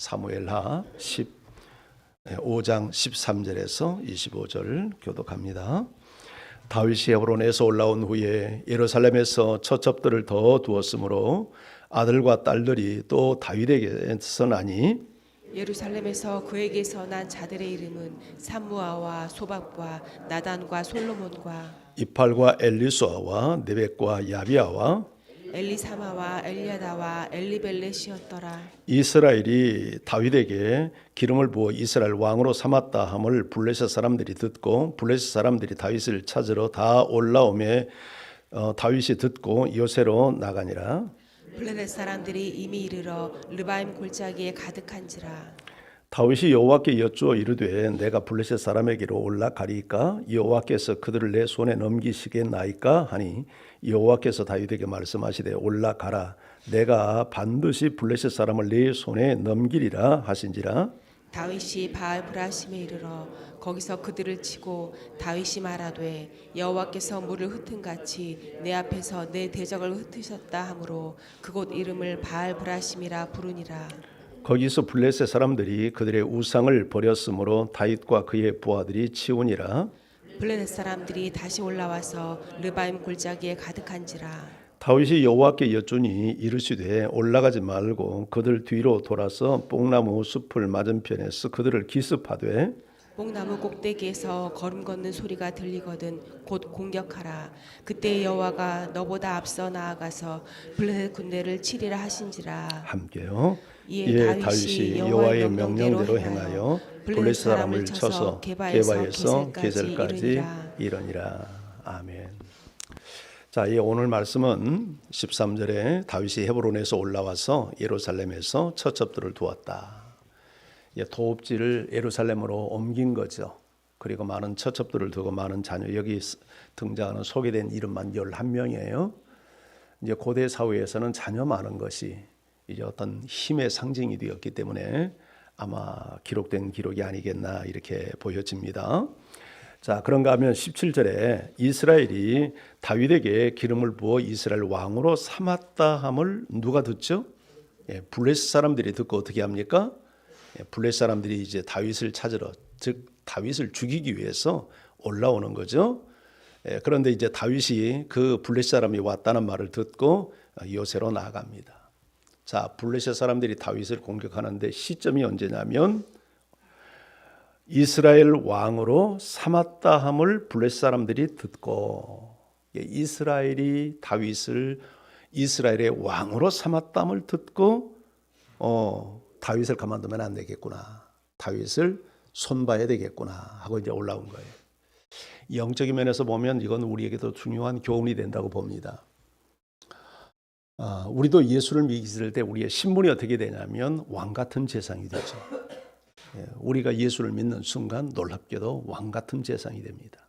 사무엘하 15장 13절에서 25절 교독합니다. 다윗이 헤브론에서 올라온 후에 예루살렘에서 처첩들을 더 두었으므로 아들과 딸들이 또 다윗에게서 나니 예루살렘에서 그에게서 난 자들의 이름은 삼무아와 소박과 나단과 솔로몬과 이팔과 엘리수아와 네벡과 야비아와 엘리사마와 엘리야다와 엘리벨렛이었더라. 이스라엘이 다윗에게 기름을 부어 이스라엘 왕으로 삼았다 함을 블레셋 사람들이 듣고 블레셋 사람들이 다윗을 찾으러 다 올라오매 어, 다윗이 듣고 요새로 나가니라 블레셋 사람들이 이미 이르러 르바임 골짜기에 가득한지라. 다윗이 여호와께 여쭈어 이르되 내가 블레셋 사람에게로 올라가리까 여호와께서 그들을 내 손에 넘기시겠나이까 하니 여호와께서 다윗에게 말씀하시되 올라가라. 내가 반드시 블레셋 사람을 내 손에 넘기리라 하신지라. 다윗이 바알 브라심에 이르러 거기서 그들을 치고 다윗이 말하되 여호와께서 물을 흩은 같이 내 앞에서 내 대적을 흩으셨다 하므로 그곳 이름을 바알 브라심이라 부르니라. 거기서 블레셋 사람들이 그들의 우상을 버렸으므로 다윗과 그의 부하들이 치우니라 블레셋 사람들이 다시 올라와서 르바임 골짜기에 가득한지라. 다윗이 여호와께 여쭈니 이르시되 올라가지 말고 그들 뒤로 돌아서 뽕나무 숲을 맞은편에서 그들을 기습하되 뽕나무 꼭대기에서 걸음 걷는 소리가 들리거든 곧 공격하라. 그때 여호와가 너보다 앞서 나아가서 블레셋 군대를 치리라 하신지라. 함께요. 이에 다윗이 여호와의 명령대로 행하여 블레셋 사람을 쳐서 게셀까지 이르니라. 이르니라. 아멘. 자, 이 오늘 말씀은 13절에 다윗이 헤브론에서 올라와서 예루살렘에서 처첩들을 두었다. 예, 도읍지를 예루살렘으로 옮긴 거죠. 그리고 많은 처첩들을 두고 많은 자녀 여기 스- 등장하는 소개된 이름만 11명이에요. 이제 고대 사회에서는 자녀 많은 것이 이제 어떤 힘의 상징이 되었기 때문에 아마 기록된 기록이 아니겠나 이렇게 보여집니다. 자, 그런가 하면 17절에 이스라엘이 다윗에게 기름을 부어 이스라엘 왕으로 삼았다 함을 누가 듣죠? 예, 블레셋 사람들이 듣고 어떻게 합니까? 예, 블레셋 사람들이 이제 다윗을 찾으러 즉 다윗을 죽이기 위해서 올라오는 거죠. 예, 그런데 이제 다윗이 그 블레셋 사람이 왔다는 말을 듣고 어, 요새로 나아갑니다. 자, 블레셋 사람들이 다윗을 공격하는데 시점이 언제냐면 이스라엘 왕으로 삼았다 함을 블레셋 사람들이 듣고 예, 이스라엘이 다윗을 이스라엘의 왕으로 삼았다 함을 듣고 어, 다윗을 가만두면 안 되겠구나. 다윗을 손봐야 되겠구나 하고 이제 올라온 거예요. 영적인 면에서 보면 이건 우리에게도 중요한 교훈이 된다고 봅니다. 아, 우리도 예수를 믿을 때 우리의 신분이 어떻게 되냐면 왕 같은 재상이 되죠. 예, 우리가 예수를 믿는 순간 놀랍게도 왕 같은 재상이 됩니다.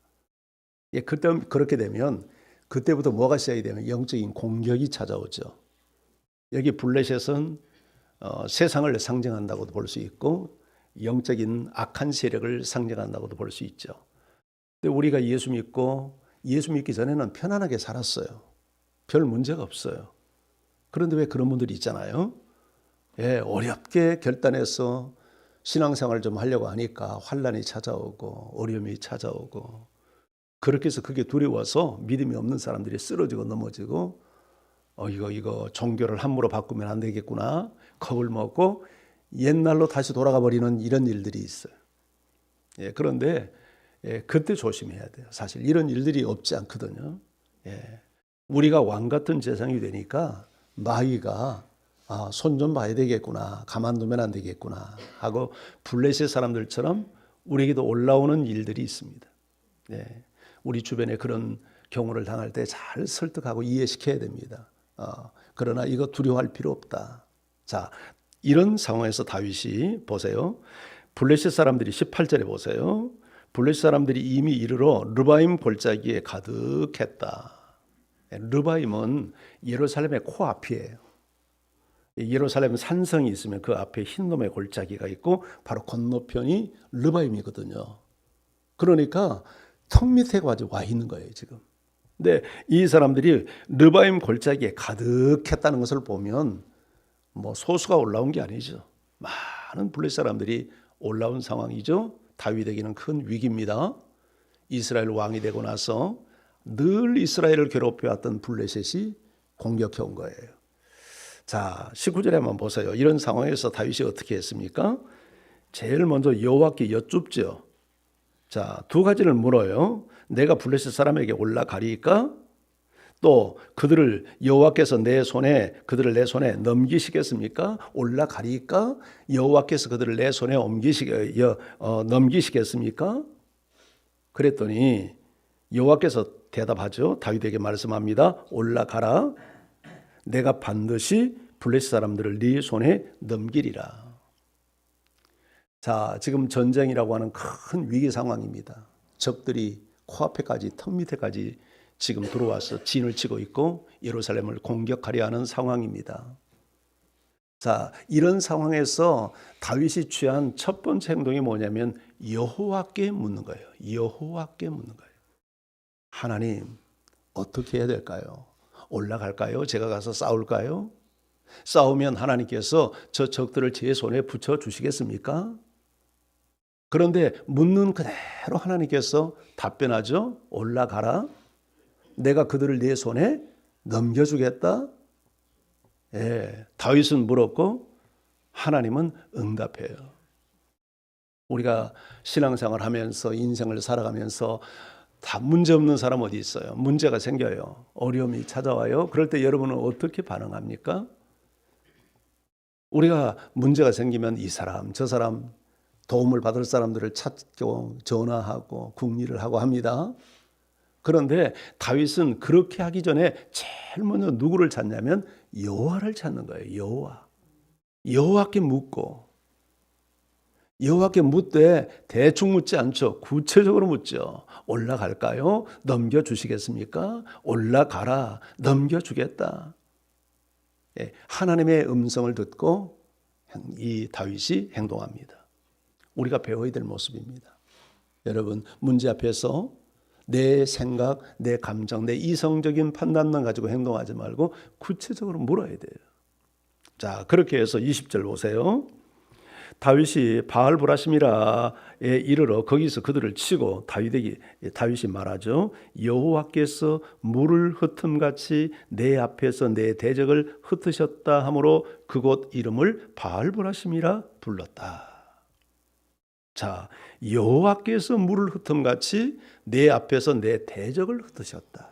예, 그때 그렇게 되면 그때부터 뭐가 시작이 되면 영적인 공격이 찾아오죠. 여기 블레셋은 어, 세상을 상징한다고도 볼 수 있고 영적인 악한 세력을 상징한다고도 볼 수 있죠. 근데 우리가 예수 믿고 예수 믿기 전에는 편안하게 살았어요. 별 문제가 없어요. 그런데 왜 그런 분들이 있잖아요. 예, 어렵게 결단해서 신앙생활을 좀 하려고 하니까 환란이 찾아오고 어려움이 찾아오고 그렇게 해서 그게 두려워서 믿음이 없는 사람들이 쓰러지고 넘어지고 어 이거 이거 종교를 함부로 바꾸면 안 되겠구나 겁을 먹고 옛날로 다시 돌아가 버리는 이런 일들이 있어요. 예, 그런데 예, 그때 조심해야 돼요. 사실 이런 일들이 없지 않거든요. 예, 우리가 왕 같은 재상이 되니까 마귀가 아, 손 좀 봐야 되겠구나. 가만두면 안 되겠구나. 하고 블레셋 사람들처럼 우리에게도 올라오는 일들이 있습니다. 예, 우리 주변에 그런 경우를 당할 때 잘 설득하고 이해시켜야 됩니다. 어, 그러나 이거 두려워할 필요 없다. 자, 이런 상황에서 다윗이 보세요. 블레셋 사람들이 18절에 보세요. 블레셋 사람들이 이미 이르러 르바임 골짜기에 가득했다. 예, 르바임은 예루살렘의 코앞이에요. 예루살렘 산성이 있으면 그 앞에 흰 놈의 골짜기가 있고 바로 건너편이 르바임이거든요. 그러니까 턱 밑에 가지고 와 있는 거예요, 지금. 근데 이 사람들이 르바임 골짜기에 가득했다는 것을 보면 뭐 소수가 올라온 게 아니죠. 많은 블레 사람들이 올라온 상황이죠. 다윗에게는 큰 위기입니다. 이스라엘 왕이 되고 나서 늘 이스라엘을 괴롭혀왔던 블레셋이 공격해 온 거예요. 자, 19절에 한번 보세요. 이런 상황에서 다윗이 어떻게 했습니까? 제일 먼저 여호와께 여쭙죠. 자, 두 가지를 물어요. 내가 블레셋 사람에게 올라가리까? 또 그들을 여호와께서 내 손에 그들을 내 손에 넘기시겠습니까? 올라가리까? 여호와께서 그들을 내 손에 옮기시 여, 어, 넘기시겠습니까? 그랬더니 여호와께서 대답하죠. 다윗에게 말씀합니다. 올라가라. 내가 반드시 블레셋 사람들을 네 손에 넘기리라. 자, 지금 전쟁이라고 하는 큰 위기 상황입니다. 적들이 코앞에까지 턱 밑에까지 지금 들어와서 진을 치고 있고 예루살렘을 공격하려 하는 상황입니다. 자, 이런 상황에서 다윗이 취한 첫 번째 행동이 뭐냐면 여호와께 묻는 거예요. 여호와께 묻는 거예요. 하나님, 어떻게 해야 될까요? 올라갈까요? 제가 가서 싸울까요? 싸우면 하나님께서 저 적들을 제 손에 붙여 주시겠습니까? 그런데 묻는 그대로 하나님께서 답변하죠. 올라가라. 내가 그들을 네 손에 넘겨주겠다. 예, 다윗은 물었고 하나님은 응답해요. 우리가 신앙생활 하면서 인생을 살아가면서 다 문제 없는 사람 어디 있어요? 문제가 생겨요. 어려움이 찾아와요. 그럴 때 여러분은 어떻게 반응합니까? 우리가 문제가 생기면 이 사람, 저 사람 도움을 받을 사람들을 찾고 전화하고 궁리를 하고 합니다. 그런데 다윗은 그렇게 하기 전에 제일 먼저 누구를 찾냐면 여호와를 찾는 거예요. 여호와. 여호와께 묻고 여호와께 묻되 대충 묻지 않죠. 구체적으로 묻죠. 올라갈까요? 넘겨 주시겠습니까? 올라가라. 넘겨 주겠다. 예, 하나님의 음성을 듣고 이 다윗이 행동합니다. 우리가 배워야 될 모습입니다. 여러분, 문제 앞에서 내 생각, 내 감정, 내 이성적인 판단만 가지고 행동하지 말고 구체적으로 물어야 돼요. 자, 그렇게 해서 20절 보세요. 다윗이 바알 브라심이라에 이르러 거기서 그들을 치고 다윗에게 다윗이 말하죠. 여호와께서 물을 흩음 같이 내 앞에서 내 대적을 흩으셨다 하므로 그곳 이름을 바알 브라심이라 불렀다. 자, 여호와께서 물을 흩음 같이 내 앞에서 내 대적을 흩으셨다.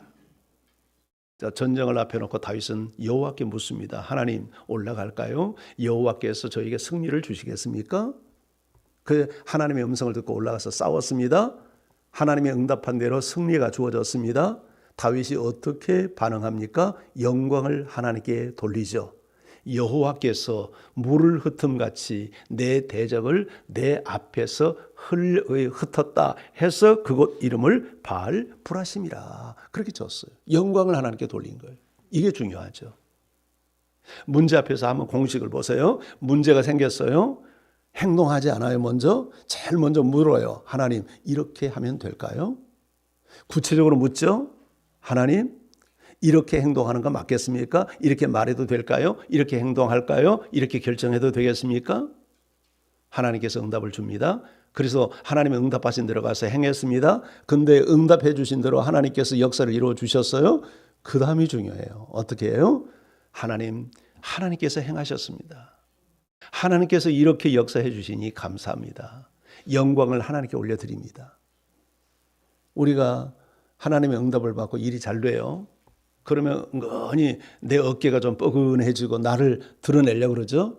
자, 전쟁을 앞에 놓고 다윗은 여호와께 묻습니다. 하나님 올라갈까요? 여호와께서 저에게 승리를 주시겠습니까? 그 하나님의 음성을 듣고 올라가서 싸웠습니다. 하나님의 응답한 대로 승리가 주어졌습니다. 다윗이 어떻게 반응합니까? 영광을 하나님께 돌리죠. 여호와께서 물을 흩음 같이 내 대적을 내 앞에서 흘 흩었다 해서 그곳 이름을 바알 브라심이라 그렇게 줬어요. 영광을 하나님께 돌린 거예요. 이게 중요하죠. 문제 앞에서 한번 공식을 보세요. 문제가 생겼어요. 행동하지 않아요. 먼저 제일 먼저 물어요. 하나님 이렇게 하면 될까요? 구체적으로 묻죠. 하나님 이렇게 행동하는 거 맞겠습니까? 이렇게 말해도 될까요? 이렇게 행동할까요? 이렇게 결정해도 되겠습니까? 하나님께서 응답을 줍니다. 그래서 하나님의 응답하신 대로 가서 행했습니다. 근데 응답해 주신 대로 하나님께서 역사를 이루어 주셨어요. 그 다음이 중요해요. 어떻게 해요? 하나님, 하나님께서 행하셨습니다. 하나님께서 이렇게 역사해 주시니 감사합니다. 영광을 하나님께 올려드립니다. 우리가 하나님의 응답을 받고 일이 잘 돼요. 그러면 은근히 내 어깨가 좀 뻐근해지고 나를 드러내려고 그러죠?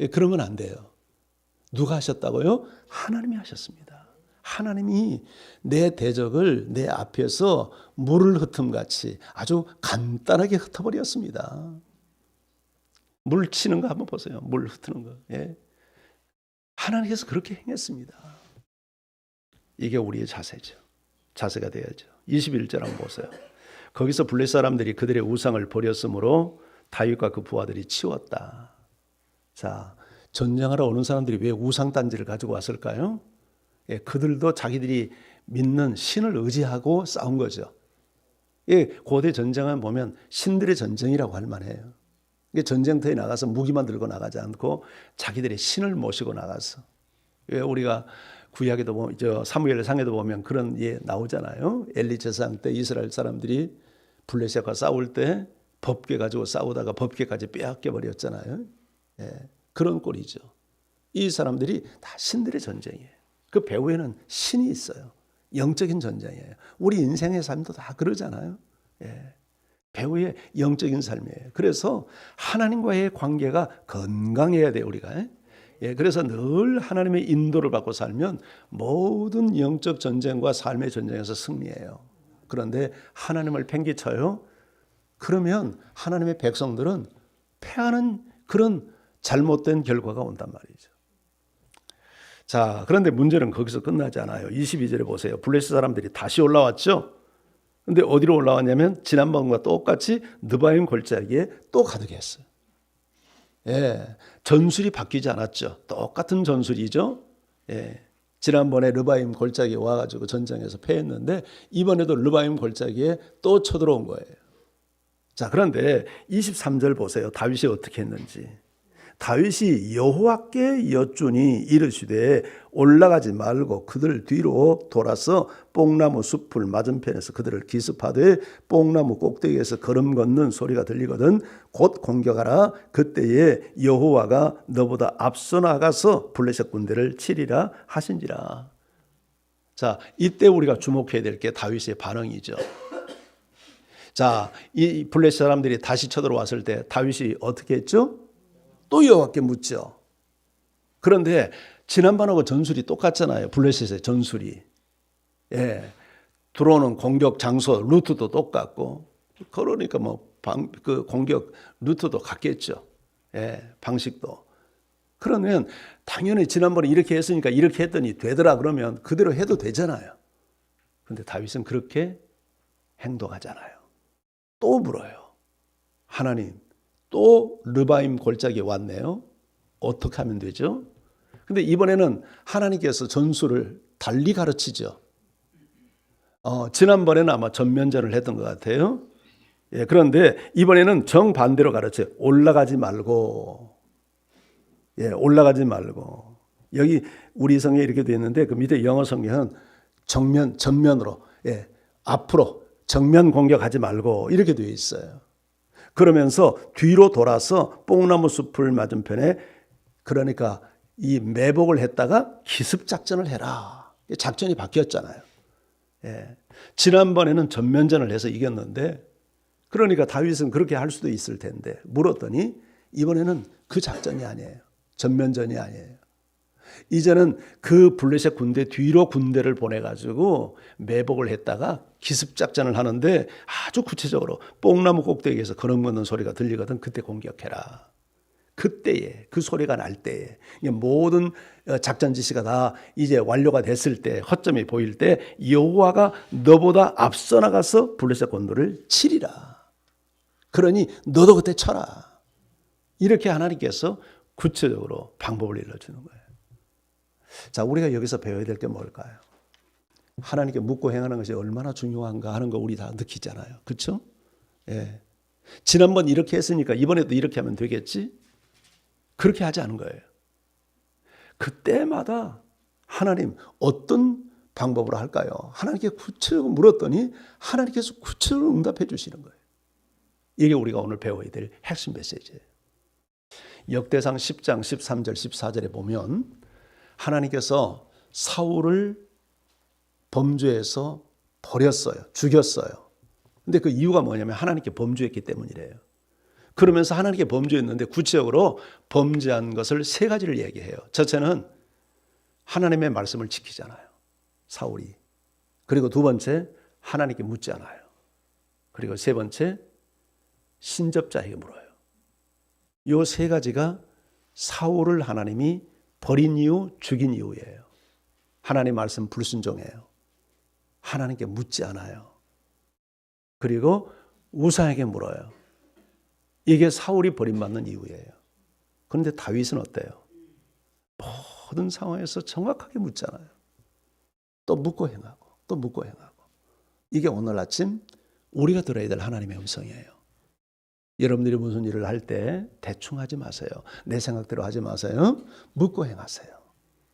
예, 그러면 안 돼요. 누가 하셨다고요? 하나님이 하셨습니다. 하나님이 내 대적을 내 앞에서 물을 흩음 같이 아주 간단하게 흩어버렸습니다. 물 치는 거 한번 보세요. 물 흩는 거. 예. 하나님께서 그렇게 행했습니다. 이게 우리의 자세죠. 자세가 돼야죠. 21절 한번 보세요. 거기서 블레 사람들이 그들의 우상을 버렸으므로 다윗과 그 부하들이 치웠다. 자, 전쟁하러 오는 사람들이 왜 우상 단지를 가지고 왔을까요? 예, 그들도 자기들이 믿는 신을 의지하고 싸운 거죠. 예, 고대 전쟁은 보면 신들의 전쟁이라고 할 만해요. 이게 전쟁터에 나가서 무기만 들고 나가지 않고 자기들의 신을 모시고 나가서 왜 우리가 구약에도 보면 저 사무엘 상에도 보면 그런 예 나오잖아요. 엘리 제사장 때 이스라엘 사람들이 블레셋과 싸울 때 법궤 가지고 싸우다가 법궤까지 빼앗겨 버렸잖아요. 예, 그런 꼴이죠. 이 사람들이 다 신들의 전쟁이에요. 그 배후에는 신이 있어요. 영적인 전쟁이에요. 우리 인생의 삶도 다 그러잖아요. 예. 배후의 영적인 삶이에요. 그래서 하나님과의 관계가 건강해야 돼요, 우리가. 예, 그래서 늘 하나님의 인도를 받고 살면 모든 영적 전쟁과 삶의 전쟁에서 승리해요. 그런데 하나님을 팽개쳐요. 그러면 하나님의 백성들은 패하는 그런 잘못된 결과가 온단 말이죠. 자, 그런데 문제는 거기서 끝나지 않아요. 22절에 보세요. 블레스 사람들이 다시 올라왔죠. 근데 어디로 올라왔냐면 지난번과 똑같이 느바임 골짜기에 또 가득했어요. 예, 전술이 바뀌지 않았죠. 똑같은 전술이죠. 예, 지난번에 르바임 골짜기에 와가지고 전쟁에서 패했는데 이번에도 르바임 골짜기에 또 쳐들어온 거예요. 자, 그런데 23절 보세요. 다윗이 어떻게 했는지. 다윗이 여호와께 여쭈니 이르시되 올라가지 말고 그들 뒤로 돌아서 뽕나무 숲을 맞은편에서 그들을 기습하되 뽕나무 꼭대기에서 걸음 걷는 소리가 들리거든 곧 공격하라. 그때에 여호와가 너보다 앞서 나가서 블레셋 군대를 치리라 하신지라. 자 이때 우리가 주목해야 될 게 다윗의 반응이죠. 자이 블레셋 사람들이 다시 쳐들어왔을 때 다윗이 어떻게 했죠? 또 여호와께 묻죠. 그런데 지난번하고 전술이 똑같잖아요. 블레셋의 전술이. 예. 들어오는 공격 장소 루트도 똑같고 그러니까 뭐 방 그 공격 루트도 같겠죠. 예. 방식도. 그러면 당연히 지난번에 이렇게 했으니까 이렇게 했더니 되더라 그러면 그대로 해도 되잖아요. 근데 다윗은 그렇게 행동하잖아요. 또 물어요. 하나님, 또 르바임 골짜기에 왔네요. 어떻게 하면 되죠? 근데 이번에는 하나님께서 전술을 달리 가르치죠. 어, 지난번에는 아마 전면전을 했던 것 같아요. 예, 그런데 이번에는 정반대로 가르쳐요. 올라가지 말고. 예, 올라가지 말고. 여기 우리 성에 이렇게 되어 있는데 그 밑에 영어 성경은 정면, 전면으로, 예, 앞으로 정면 공격하지 말고 이렇게 되어 있어요. 그러면서 뒤로 돌아서 뽕나무 숲을 맞은편에 그러니까 이 매복을 했다가 기습 작전을 해라. 작전이 바뀌었잖아요. 예. 지난번에는 전면전을 해서 이겼는데 그러니까 다윗은 그렇게 할 수도 있을 텐데 물었더니 이번에는 그 작전이 아니에요. 전면전이 아니에요. 이제는 그 블레셋 군대 뒤로 군대를 보내가지고 매복을 했다가 기습 작전을 하는데 아주 구체적으로 뽕나무 꼭대기에서 걸음 걷는 소리가 들리거든 그때 공격해라. 그때에 그 소리가 날 때에 모든 어, 작전 지시가 다 이제 완료가 됐을 때 허점이 보일 때 여호와가 너보다 앞서 나가서 블레셋 군도를 치리라. 그러니 너도 그때 쳐라. 이렇게 하나님께서 구체적으로 방법을 일러주는 거예요. 자, 우리가 여기서 배워야 될 게 뭘까요? 하나님께 묻고 행하는 것이 얼마나 중요한가 하는 거 우리 다 느끼잖아요. 그렇죠? 예. 지난번 이렇게 했으니까 이번에도 이렇게 하면 되겠지? 그렇게 하지 않은 거예요. 그때마다 하나님 어떤 방법으로 할까요? 하나님께 구체적으로 물었더니 하나님께서 구체적으로 응답해 주시는 거예요. 이게 우리가 오늘 배워야 될 핵심 메시지예요. 역대상 10장 13절 14절에 보면 하나님께서 사울을 범죄에서 버렸어요. 죽였어요. 근데 그 이유가 뭐냐면 하나님께 범죄했기 때문이래요. 그러면서 하나님께 범죄했는데 구체적으로 범죄한 것을 세 가지를 얘기해요. 첫째는 하나님의 말씀을 지키잖아요. 사울이. 그리고 두 번째 하나님께 묻지 않아요. 그리고 세 번째 신접자에게 물어요. 요 세 가지가 사울을 하나님이 버린 이유, 죽인 이유예요. 하나님 말씀 불순종해요. 하나님께 묻지 않아요. 그리고 우사에게 물어요. 이게 사울이 버림받는 이유예요. 그런데 다윗은 어때요? 모든 상황에서 정확하게 묻잖아요. 또 묻고 행하고, 또 묻고 행하고. 이게 오늘 아침 우리가 들어야 될 하나님의 음성이에요. 여러분들이 무슨 일을 할 때 대충 하지 마세요. 내 생각대로 하지 마세요. 묻고 행하세요.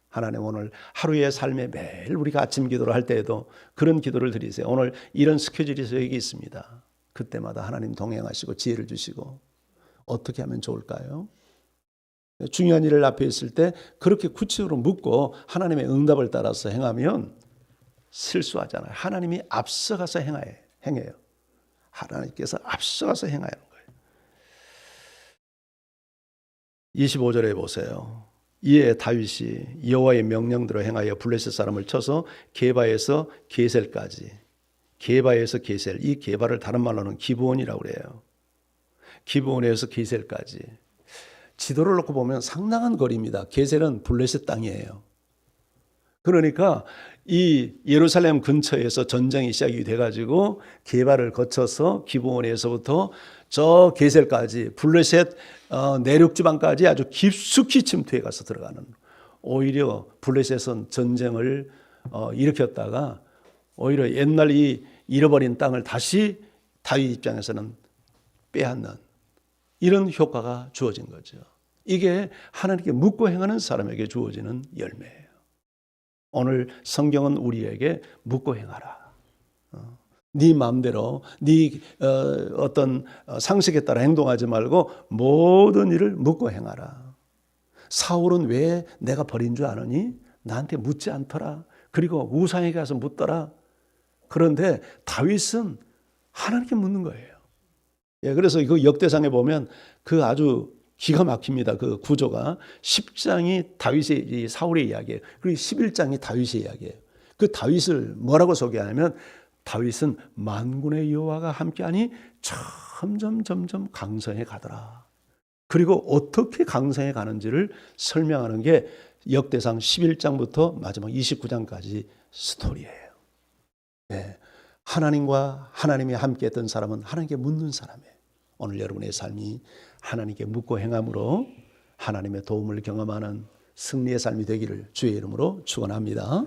하나님 오늘 하루의 삶에 매일 우리가 아침 기도를 할 때에도 그런 기도를 드리세요. 오늘 이런 스케줄이 저에게 있습니다. 그때마다 하나님 동행하시고 지혜를 주시고 어떻게 하면 좋을까요? 중요한 일을 앞에 있을 때 그렇게 구체적으로 묻고 하나님의 응답을 따라서 행하면 실수하잖아요. 하나님이 앞서가서 행하요, 행해요. 하나님께서 앞서가서 행하는 거예요. 25절에 보세요. 이에 다윗이 여호와의 명령대로 행하여 블레셋 사람을 쳐서 게바에서 게셀까지 게바에서 게셀 이 게바를 다른 말로는 기브온이라고 그래요. 기브온에서 게셀까지 지도를 놓고 보면 상당한 거리입니다. 게셀은 블레셋 땅이에요. 그러니까 이 예루살렘 근처에서 전쟁이 시작이 돼가지고 게바를 거쳐서 기브온에서부터 저 게셀까지 블레셋 어, 내륙 지방까지 아주 깊숙이 침투해 가서 들어가는 오히려 블레셋은 전쟁을 어, 일으켰다가 오히려 옛날 이 잃어버린 땅을 다시 다윗 입장에서는 빼앗는 이런 효과가 주어진 거죠. 이게 하나님께 묻고 행하는 사람에게 주어지는 열매예요. 오늘 성경은 우리에게 묻고 행하라. 어, 네 마음대로 네 어, 어떤 상식에 따라 행동하지 말고 모든 일을 묻고 행하라. 사울은 왜 내가 버린 줄 아느니? 나한테 묻지 않더라. 그리고 우상에게 가서 묻더라. 그런데 다윗은 하나님께 묻는 거예요. 예, 그래서 그 역대상에 보면 그 아주 기가 막힙니다. 그 구조가 10장이 다윗의 이 사울의 이야기예요. 그리고 11장이 다윗의 이야기예요. 그 다윗을 뭐라고 소개하냐면 다윗은 만군의 여호와가 함께하니 점점 점점 강성해 가더라. 그리고 어떻게 강성해 가는지를 설명하는 게 역대상 11장부터 마지막 29장까지 스토리예요. 네. 하나님과 하나님이 함께했던 사람은 하나님께 묻는 사람이에요. 오늘 여러분의 삶이 하나님께 묻고 행함으로 하나님의 도움을 경험하는 승리의 삶이 되기를 주의 이름으로 축원합니다.